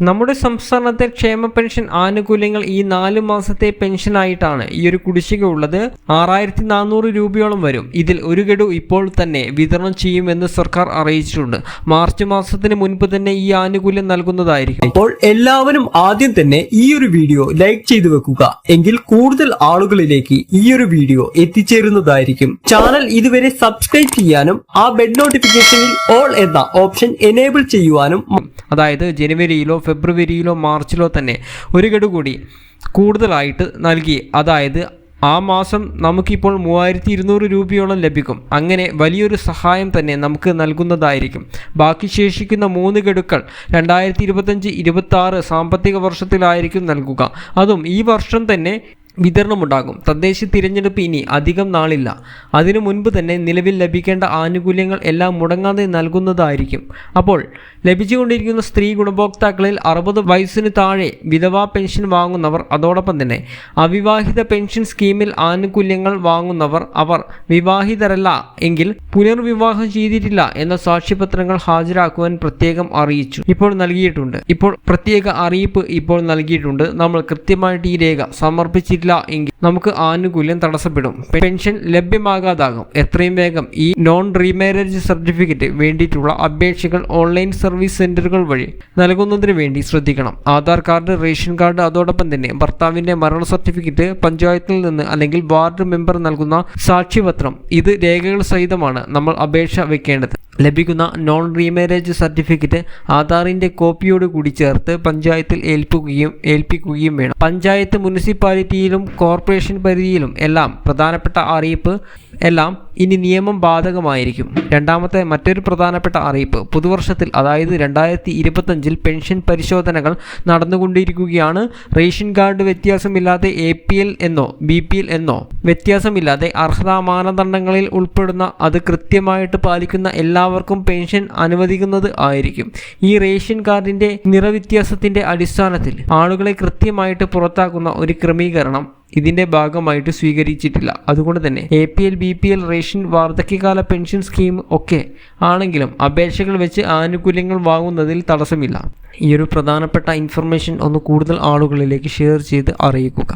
നമ്മുടെ സംസ്ഥാനത്തെ ക്ഷേമ പെൻഷൻ ആനുകൂല്യങ്ങൾ ഈ നാല് മാസത്തെ പെൻഷനായിട്ടാണ് ഈ ഒരു കുടിശ്ശിക ഉള്ളത്. ആറായിരത്തി നാനൂറ് രൂപയോളം വരും. ഇതിൽ ഒരു ഗഡു ഇപ്പോൾ തന്നെ വിതരണം ചെയ്യുമെന്ന് സർക്കാർ അറിയിച്ചിട്ടുണ്ട്. മാർച്ച് മാസത്തിന് മുൻപ് തന്നെ ഈ ആനുകൂല്യം നൽകുന്നതായിരിക്കും. അപ്പോൾ എല്ലാവരും ആദ്യം തന്നെ ഈ ഒരു വീഡിയോ ലൈക്ക് ചെയ്തു വെക്കുക. എങ്കിൽ കൂടുതൽ ആളുകളിലേക്ക് ഈ ഒരു വീഡിയോ എത്തിച്ചേരുന്നതായിരിക്കും. ചാനൽ ഇതുവരെ സബ്സ്ക്രൈബ് ചെയ്യാനും ആ ബെഡ് നോട്ടിഫിക്കേഷനിൽ ഓൾ എന്ന ഓപ്ഷൻ എനേബിൾ ചെയ്യുവാനും അതായത് ജനുവരിയിലോ ഫെബ്രുവരിയിലോ മാർച്ചിലോ തന്നെ ഒരു ഗഡു കൂടി കൂടുതലായിട്ട് നൽകി. അതായത് ആ മാസം നമുക്കിപ്പോൾ മൂവായിരത്തി ഇരുന്നൂറ് രൂപയോളം ലഭിക്കും. അങ്ങനെ വലിയൊരു സഹായം തന്നെ നമുക്ക് നൽകുന്നതായിരിക്കും. ബാക്കി ശേഷിക്കുന്ന മൂന്ന് ഗഡുക്കൾ രണ്ടായിരത്തി ഇരുപത്തഞ്ച് ഇരുപത്തി സാമ്പത്തിക വർഷത്തിലായിരിക്കും നൽകുക. അതും ഈ വർഷം തന്നെ വിതരണമുണ്ടാകും. തദ്ദേശ തിരഞ്ഞെടുപ്പ് ഇനി അധികം നാളില്ല. അതിനു മുൻപ് തന്നെ നിലവിൽ ലഭിക്കേണ്ട ആനുകൂല്യങ്ങൾ എല്ലാം മുടങ്ങാതെ നൽകുന്നതായിരിക്കും. അപ്പോൾ ലഭിച്ചുകൊണ്ടിരിക്കുന്ന സ്ത്രീ ഗുണഭോക്താക്കളിൽ അറുപത് വയസ്സിന് താഴെ വിധവാ പെൻഷൻ വാങ്ങുന്നവർ അതോടൊപ്പം തന്നെ അവിവാഹിത പെൻഷൻ സ്കീമിൽ ആനുകൂല്യങ്ങൾ വാങ്ങുന്നവർ അവർ വിവാഹിതരല്ല എങ്കിൽ പുനർവിവാഹം ചെയ്തിട്ടില്ല എന്ന സാക്ഷ്യപത്രങ്ങൾ ഹാജരാക്കുവാൻ പ്രത്യേകം അറിയിച്ചു. ഇപ്പോൾ നൽകിയിട്ടുണ്ട്. ഇപ്പോൾ പ്രത്യേക അറിയിപ്പ് ഇപ്പോൾ നൽകിയിട്ടുണ്ട്. നമ്മൾ കൃത്യമായിട്ട് ഈ രേഖ സമർപ്പിച്ചിട്ടില്ല. എങ്കിൽ നമുക്ക് ആനുകൂല്യം തടസ്സപ്പെടും. പെൻഷൻ ലഭ്യമാകാതാകും. എത്രയും വേഗം ഈ നോൺ റീമാരേജ് സർട്ടിഫിക്കറ്റ് വേണ്ടിയിട്ടുള്ള അപേക്ഷകൾ ഓൺലൈൻ സർവീസ് സെന്ററുകൾ വഴി നൽകുന്നതിന് വേണ്ടി ശ്രദ്ധിക്കണം. ആധാർ കാർഡ് റേഷൻ കാർഡ് അതോടൊപ്പം തന്നെ ഭർത്താവിന്റെ മരണ സർട്ടിഫിക്കറ്റ് പഞ്ചായത്തിൽ നിന്ന് അല്ലെങ്കിൽ വാർഡ് മെമ്പർ നൽകുന്ന സാക്ഷ്യപത്രം. ഇത് രേഖകൾ സഹിതമാണ് നമ്മൾ അപേക്ഷ വെക്കേണ്ടത്. ലഭിക്കുന്ന നോൺ റീമാരേജ് സർട്ടിഫിക്കറ്റ് ആധാറിന്റെ കോപ്പിയോട് കൂടി ചേർത്ത് പഞ്ചായത്തിൽ ഏൽപ്പിക്കുകയും ഏൽപ്പിക്കുകയും വേണം. പഞ്ചായത്ത് മുനിസിപ്പാലിറ്റിയിലും കോർപ്പറേഷൻ പരിധിയിലും എല്ലാം പ്രധാനപ്പെട്ട അറിയിപ്പ് എല്ലാം ഇനി നിയമം ബാധകമായിരിക്കും. രണ്ടാമത്തെ മറ്റൊരു പ്രധാനപ്പെട്ട അറിയിപ്പ് പുതുവർഷത്തിൽ അതായത് രണ്ടായിരത്തി ഇരുപത്തഞ്ചിൽ പെൻഷൻ പരിശോധനകൾ നടന്നുകൊണ്ടിരിക്കുകയാണ്. റേഷൻ കാർഡ് വ്യത്യാസമില്ലാതെ എ പി എൽ എന്നോ ബി പി എൽ എന്നോ വ്യത്യാസമില്ലാതെ അർഹതാ മാനദണ്ഡങ്ങളിൽ ഉൾപ്പെടുന്ന അത് കൃത്യമായിട്ട് പാലിക്കുന്ന എല്ലാവർക്കും പെൻഷൻ അനുവദിക്കുന്നത് ആയിരിക്കും. ഈ റേഷൻ കാർഡിന്റെ നിറവ്യത്യാസത്തിന്റെ അടിസ്ഥാനത്തിൽ ആളുകളെ കൃത്യമായിട്ട് പുറത്താക്കുന്ന ഒരു ക്രമീകരണം ഇതിന്റെ ഭാഗമായിട്ട് സ്വീകരിച്ചിട്ടില്ല. അതുകൊണ്ട് തന്നെ A P L B P L ration വാർദ്ധക്യകാല pension scheme ഒക്കെ ആണെങ്കിലും അപേക്ഷകൾ വെച്ച് ആനുകൂല്യങ്ങൾ വാങ്ങുന്നതിൽ തടസ്സമില്ല. ഈ ഒരു പ്രധാനപ്പെട്ട ഇൻഫർമേഷൻ ഒന്ന് കൂടുതൽ ആളുകളിലേക്ക് ഷെയർ ചെയ്ത് അറിയിക്കുക.